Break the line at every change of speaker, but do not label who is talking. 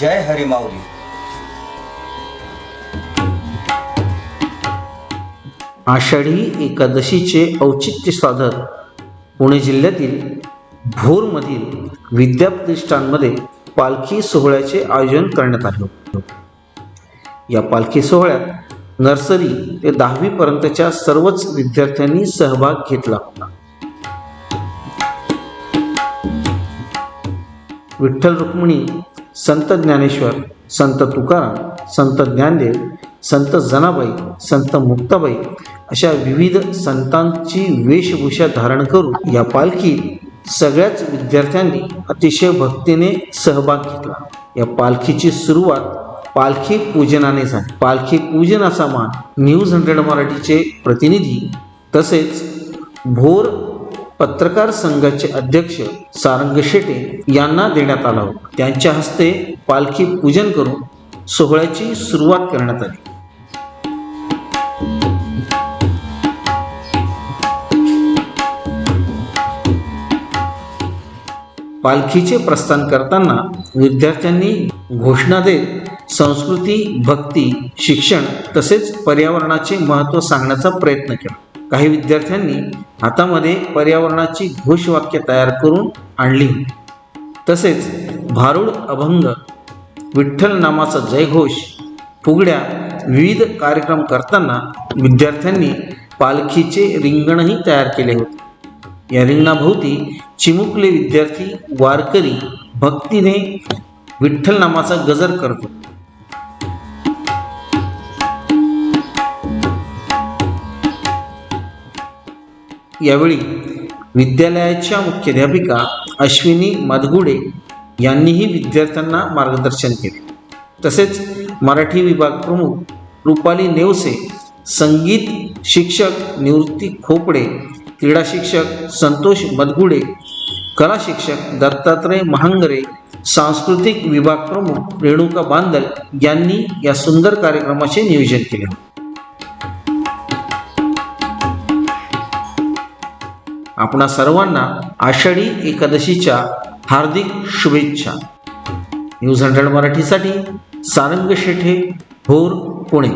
जय हरिमाऊली
आषाढी एकादशीचे औचित्य साधत पुणे जिल्ह्यातील भोरमधील विद्याप्रतिष्ठानमध्ये पालखी सोहळ्याचे आयोजन करण्यात आले होते. या पालखी सोहळ्यात नर्सरी ते दहावीपर्यंतच्या सर्वच विद्यार्थ्यांनी सहभाग घेतला होता. विठ्ठल रुक्मिणी संत ज्ञानेश्वर संत तुकाराम संत ज्ञानदेव संत जनाबाई संत मुक्ताबाई अशा विविध संतांची वेशभूषा धारण करून या पालखीत सगळ्याच विद्यार्थ्यांनी अतिशय भक्तीने सहभाग घेतला. या पालखीची सुरुवात पालखी पूजनाने झाली. पालखी पूजनाचा मान न्यूज हंड्रेड मराठीचे प्रतिनिधी तसेच भोर पत्रकार संघाचे अध्यक्ष सारंग शेटे यांना देण्यात आला होता. त्यांच्या हस्ते पालखी पूजन करून सोहळ्याची सुरुवात करण्यात आली. पालखीचे प्रस्थान करताना विद्यार्थ्यांनी घोषणा देत संस्कृती भक्ती शिक्षण तसेच पर्यावरणाचे महत्त्व सांगण्याचा प्रयत्न केला. काही विद्यार्थ्यांनी हातामध्ये पर्यावरणाची घोषवाक्य तयार करून आणली. तसेच भारूड अभंग विठ्ठल नामाचा जयघोष फुगड्या विविध कार्यक्रम करताना विद्यार्थ्यांनी पालखीचे रिंगणही तयार केले होते. या रिंगणाभोवती चिमुकले विद्यार्थी वारकरी भक्तीने विठ्ठल नामाचा गजर करतो यावेळी विद्यालयाच्या मुख्याध्यापिका अश्विनी मधगुडे यांनीही विद्यार्थ्यांना मार्गदर्शन केले. तसेच मराठी विभाग प्रमुख रुपाली नेवसे संगीत शिक्षक निवृत्ती खोपडे क्रीडा शिक्षक संतोष मदगुडे कला शिक्षक दत्तात्रय महांगरे सांस्कृतिक विभाग प्रमुख रेणुका बांदल यांनी या सुंदर कार्यक्रमाचे नियोजन केले. होते आपणा सर्वांना आषाढी एकादशीच्या हार्दिक शुभेच्छा. न्यूज हंड्रेड मराठीसाठी सारंग शेठे भोर पुणे.